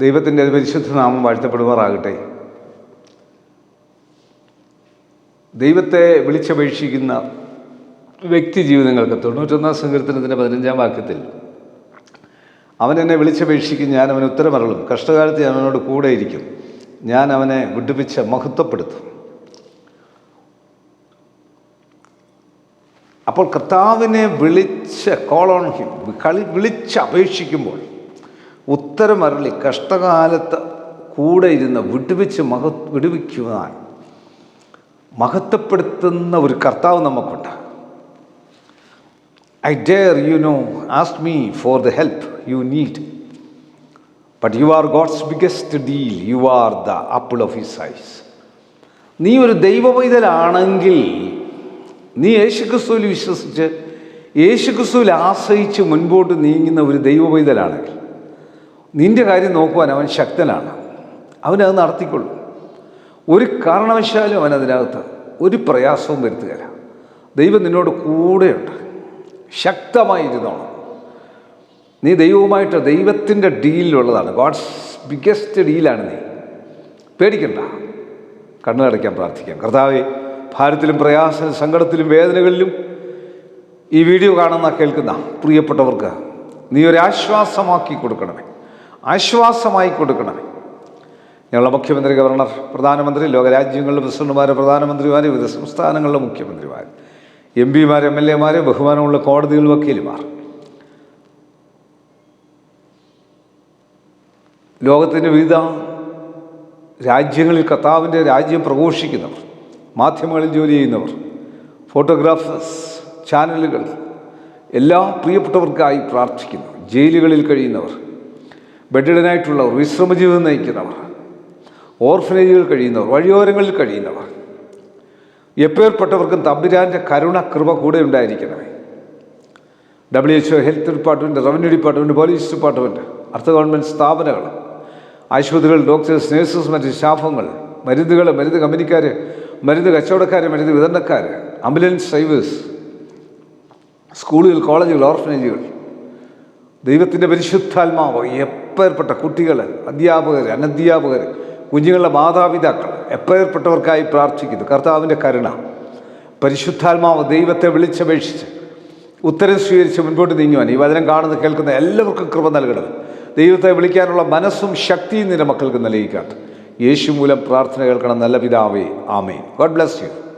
ദൈവത്തിന്റെ പരിശുദ്ധ നാമം വാഴ്ത്തപ്പെടുമാറാകട്ടെ. ദൈവത്തെ വിളിച്ചപേക്ഷിക്കുന്ന വ്യക്തി ജീവിതങ്ങൾക്ക് തൊണ്ണൂറ്റൊന്നാം സങ്കീർത്തനത്തിന്റെ പതിനഞ്ചാം വാക്യത്തിൽ അവൻ എന്നെ വിളിച്ചപേക്ഷിക്കും ഞാൻ അവന് ഉത്തരമറളും കഷ്ടകാലത്ത് ഞാൻ അവനോട് കൂടെയിരിക്കും. ഞാൻ അവനെ വിടുപ്പിച്ച് മഹത്വപ്പെടുത്തും. അപ്പോൾ കർത്താവിനെ വിളിച്ച് കോൾ ഓൺ ഹിം വിളിച്ച് അപേക്ഷിക്കുമ്പോൾ ഉത്തരമരളി കഷ്ടകാലത്ത് കൂടെ ഇരുന്ന് വിടുവിച്ച് മഹ വിടുവിക്കുവാൻ മഹത്വപ്പെടുത്തുന്ന ഒരു കർത്താവ് നമുക്കുണ്ട്. I dare you no ask me for the help you need but you are God's biggest deal you are the apple of his eyes നീ ഒരു ദൈവവൈതലാണെങ്കിൽ നീ യേശുക്രിസ്തുവിൽ വിശ്വസിച്ച് യേശുക്രിസ്തുവിൽ ആശ്രയിച്ച് മുൻപോട്ട് നീങ്ങുന്ന ഒരു ദൈവവൈതലാണെങ്കിൽ നിന്റെ കാര്യം നോക്കുവാൻ അവൻ ശക്തനാണ്. അവനത് നടത്തിക്കൊള്ളും. ഒരു കാരണവശാലും അവൻ അതിനകത്ത് ഒരു പ്രയാസവും വരുത്തുകയില്ല. ദൈവം നിന്നോട് കൂടെയുണ്ട്. ശക്തമായി ശക്തമായിരുന്നോണം നീ ദൈവവുമായിട്ട് ദൈവത്തിന്റെ ഡീലിലുള്ളതാണ്. ഗോഡ്സ് ബിഗ്ഗസ്റ്റ് ഡീലാണ് നീ. പേടിക്കണ്ട. കണ്ണടയ്ക്കാൻ പ്രാർത്ഥിക്കാം. കർത്താവെ ഭാരത്തിലും പ്രയാസത്തിലും സങ്കടത്തിലും വേദനകളിലും ഈ വീഡിയോ കാണുന്ന കേൾക്കുന്ന പ്രിയപ്പെട്ടവർക്ക് നീ ഒരു ആശ്വാസമാക്കി കൊടുക്കണമേ. ആശ്വാസമായി കൊടുക്കണമേ ഞങ്ങളുടെ മുഖ്യമന്ത്രി ഗവർണർ പ്രധാനമന്ത്രി ലോകരാജ്യങ്ങളിലെ പ്രസിഡന്റുമാർ പ്രധാനമന്ത്രിമാർ വിവിധ സംസ്ഥാനങ്ങളിലെ മുഖ്യമന്ത്രിമാർ എം പിമാർ എം എൽ എമാർ ബഹുമാനമുള്ള കോടതികൾ വക്കീലുമാർ. ലോകത്തിന്റെ വിവിധ രാജ്യങ്ങളിൽ കർത്താവിന്റെ രാജ്യം പ്രഘോഷിക്കുന്നവർ മാധ്യമങ്ങളിൽ ജോലി ചെയ്യുന്നവർ ഫോട്ടോഗ്രാഫേഴ്സ് ചാനലുകൾ എല്ലാ പ്രിയപ്പെട്ടവർക്കായി പ്രാർത്ഥിക്കുന്നു ജയിലുകളിൽ കഴിയുന്നവർ ബെഡിഡനായിട്ടുള്ളവർ വിശ്രമജീവിതം നയിക്കുന്നവർ ഓർഫനേജുകൾ കഴിയുന്നവർ വഴിയോരങ്ങളിൽ കഴിയുന്നവർ എപ്പേർപ്പെട്ടവർക്കും തമ്പുരാന്റെ കരുണ കൃപ കൂടെ ഉണ്ടായിരിക്കണമേ. W H health department revenue department police department അർദ്ധ ഗവൺമെന്റ് സ്ഥാപനങ്ങൾ ആശുപത്രികൾ ഡോക്ടേഴ്സ് നേഴ്സസ് മറ്റ് സ്റ്റാഫുകൾ മരുന്നുകൾ മരുന്ന് കമ്പനിക്കാർ മരുന്ന് കച്ചവടക്കാർ മരുന്ന് വിതരണക്കാർ ആംബുലൻസ് ഡ്രൈവേഴ്സ് സ്കൂളുകൾ കോളേജുകൾ ഓർഫനേജുകൾ ദൈവത്തിന്റെ പരിശുദ്ധാത്മാവ് എപ്പേർപ്പെട്ട കുട്ടികൾ അധ്യാപകർ അനധ്യാപകർ കുഞ്ഞുങ്ങളുടെ മാതാപിതാക്കൾ എപ്പേർപ്പെട്ടവർക്കായി പ്രാർത്ഥിക്കുന്നു? കർത്താവിന്റെ കരുണ. പരിശുദ്ധാത്മാവ് ദൈവത്തെ വിളിച്ചപേക്ഷിച്ച് ഉത്തരം സ്വീകരിച്ച് മുൻപോട്ട് നീങ്ങുവാൻ ഈ വചനം കാണുന്ന കേൾക്കുന്ന എല്ലാവർക്കും കൃപ നൽകണം ദൈവത്തെ വിളിക്കാനുള്ള മനസ്സും ശക്തിയും നിന്റെ മക്കൾക്ക് നൽകിക്കാട്ട് യേശു മൂലം പ്രാർത്ഥന കേൾക്കണം. നല്ല പിതാവേ ആമേ ഗോഡ് ബ്ലസ് യു.